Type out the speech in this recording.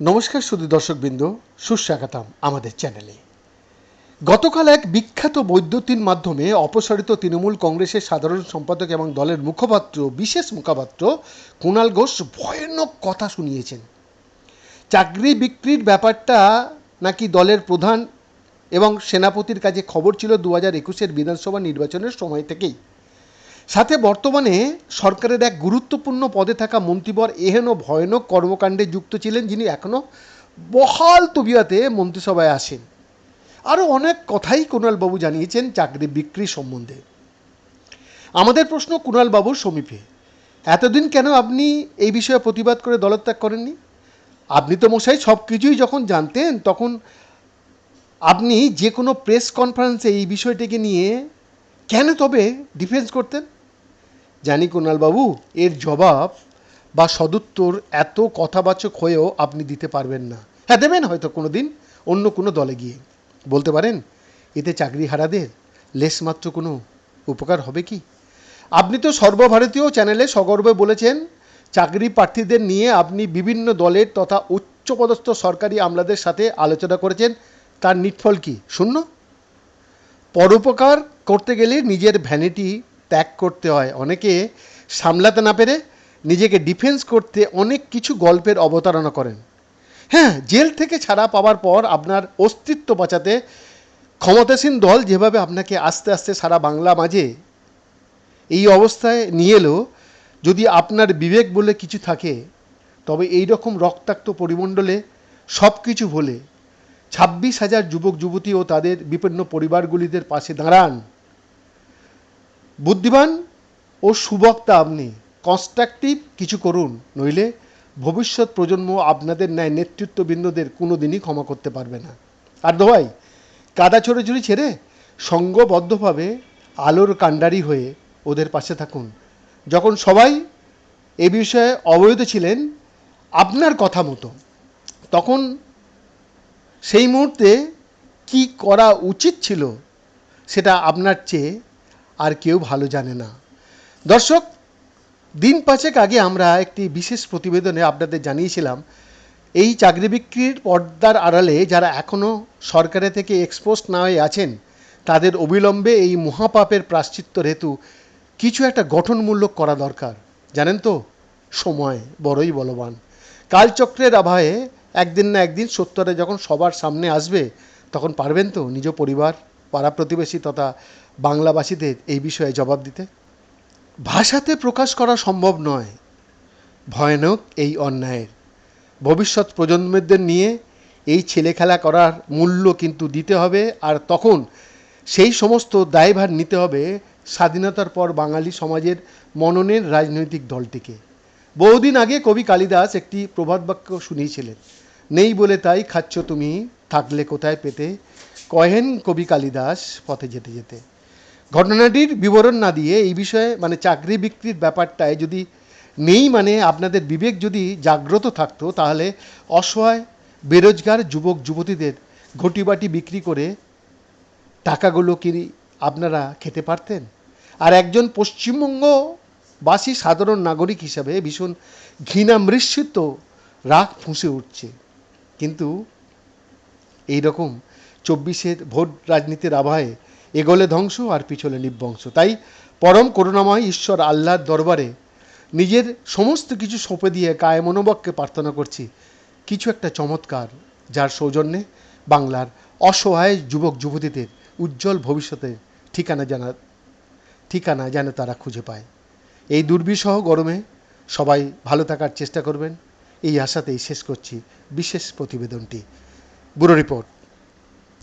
নমস্কার শুধু দর্শকবৃন্দ, সুস্বাগতম আমাদের চ্যানেলে। গতকাল এক বিখ্যাত বৈদ্যুতিন মাধ্যমে অপসারিত তৃণমূল কংগ্রেসের সাধারণ সম্পাদক এবং দলের মুখপাত্র, বিশেষ মুখপাত্র কুণাল ঘোষ ভয়ানক কথা শুনিয়েছেন। চাকরি বিক্রির ব্যাপারটা নাকি দলের প্রধান এবং সেনাপতির কাছে খবর ছিল দু হাজার একুশের বিধানসভা নির্বাচনের সময় থেকেই। সাথে বর্তমানে সরকারের এক গুরুত্বপূর্ণ পদে থাকা মন্ত্রীবর এহেন ভয়ানক কর্মকাণ্ডে যুক্ত ছিলেন যিনি এখনও বহাল তবিয়াতে মন্ত্রিসভায় আসেন আরও অনেক কথাই কুণালবাবু জানিয়েছেন চাকরি বিক্রি সম্বন্ধে। আমাদের প্রশ্ন কুণালবাবুর সমীপে, এতদিন কেন আপনি এই বিষয়ে প্রতিবাদ করে দলত্যাগ করেননি? আপনি তো মশাই সব কিছুই যখন জানতেন, তখন আপনি যে কোনো প্রেস কনফারেন্সে এই বিষয়টিকে নিয়ে কেন তবে ডিফেন্স করতেন? জানি কুণালবাবু এর জবাব বা সদুত্তর এত কথাবাচক হয়েও আপনি দিতে পারবেন না। হ্যাঁ দেবেন হয়তো কোনো দিন অন্য কোনো দলে গিয়ে। বলতে পারেন, এতে চাকরি হারাদের লেশমাত্র কোনো উপকার হবে কি? আপনি তো সর্বভারতীয় চ্যানেলে সগর্বে বলেছেন, চাকরি প্রার্থীদের নিয়ে আপনি বিভিন্ন দলের তথা উচ্চপদস্থ সরকারি আমলাদের সাথে আলোচনা করেছেন, তার নিটফল কি? শূন্য? পরোপকার করতে গেলে নিজের ভ্যানিটি ত্যাগ করতে হয়। অনেকে সামলাতে না পেরে নিজেকে ডিফেন্স করতে অনেক কিছু গল্পের অবতারণা করেন। হ্যাঁ জেল থেকে ছাড়া পাওয়ার পর আপনার অস্তিত্ব বাঁচাতে ক্ষমতাসীন দল যেভাবে আপনাকে আস্তে আস্তে সারা বাংলা মাঝে এই অবস্থায় নিয়ে এলো, যদি আপনার বিবেক বলে কিছু থাকে, তবে এই রকম রক্তাক্ত পরিমণ্ডলে সব কিছু ভুলে ছাব্বিশ হাজার যুবক যুবতী ও তাদের বিপন্ন পরিবারগুলিদের পাশে দাঁড়ান। বুদ্ধিমান ও সুবক্তা আপনি। কনস্ট্রাকটিভ কিছু করুন, নইলে ভবিষ্যৎ প্রজন্ম আপনাদের ন্যায় নেতৃত্ববৃন্দদের কোনো দিনই ক্ষমা করতে পারবে না। আর দোয়াই কাদা ছড়াছড়ি ছেড়ে সঙ্গবদ্ধভাবে আলোর কাণ্ডারি হয়ে ওদের পাশে থাকুন। যখন সবাই এ বিষয়ে অবহিত ছিলেন আপনার কথা মতো, তখন সেই মুহূর্তে কি করা উচিত ছিল সেটা আপনার চেয়ে আর কেউ ভালো জানে না। দর্শক, দিন পাঁচেক আগে আমরা একটি বিশেষ প্রতিবেদনে আপনাদের জানিয়েছিলাম, এই চাকরি বিক্রির পর্দার আড়ালে যারা এখনও সরকারের থেকে এক্সপোস্ট না হয়ে আছেন, তাদের অবিলম্বে এই মহাপাপের প্রাশ্চিত্য হেতু কিছু একটা গঠনমূলক করা দরকার। জানেন তো, সময় বড়ই বলবান। কালচক্রের আভায়ে একদিন না একদিন সত্যটা যখন সবার সামনে আসবে, তখন পারবেন তো নিজ পরিবার? পাড়া প্রতিবেশী তথা বাংলাভাষীদের এই বিষয়ে জবাব দিতে। ভাষাতে প্রকাশ করা সম্ভব নয়। ভয়ানক এই অন্যায়ের। ভবিষ্যৎ প্রজন্মদের নিয়ে এই ছেলে খেলা করার মূল্য কিন্তু দিতে হবে আর তখন সেই সমস্ত দায়ভার নিতে হবে স্বাধীনতার পর বাঙালি সমাজের মননের রাজনৈতিক দলটিকে। বহুদিন আগে কবি কালিদাস একটি প্রভাত বাক্য শুনিয়েছিলেন, নেই বলে তাই খাচ্ছ তুমি, থাকলে কোথায় পেতে? কহেন কবি কালিদাস পথে যেতে যেতে। ঘটনাটির বিবরণ না দিয়ে এই বিষয়ে মানে চাকরি বিক্রির ব্যাপারটায় যদি নেই মানে আপনাদের বিবেক যদি জাগ্রত থাকতো, তাহলে অসহায়, বেরোজগার যুবক যুবতীদের ঘটিবাটি বিক্রি করে টাকাগুলো কি আপনারা খেতে পারতেন? আর একজন পশ্চিমবঙ্গবাসী সাধারণ নাগরিক হিসাবে ভীষণ ঘৃণা মৃষ্যিত রাগ ফুঁসে উঠছে। কিন্তু এই রকম চব্বিশের ভোট রাজনীতির আবহে এগোলে ধ্বংস আর পিছলে নিবংশ। তাই পরম করুণাময় ঈশ্বর আল্লাহর দরবারে নিজের সমস্ত কিছু সঁপে দিয়ে কায় মনোবককে প্রার্থনা করছি। কিছু একটা চমৎকার, যার সৌজন্যে বাংলার অসহায় যুবক যুবতীদের উজ্জ্বল ভবিষ্যতের ঠিকানা জানা, ঠিকানা যেন তারা খুঁজে পায়। এই দুর্বিষহ গরমে সবাই ভালো থাকার চেষ্টা করবেন। এই আশাতেই শেষ করছি বিশেষ প্রতিবেদনটি। Bureau report.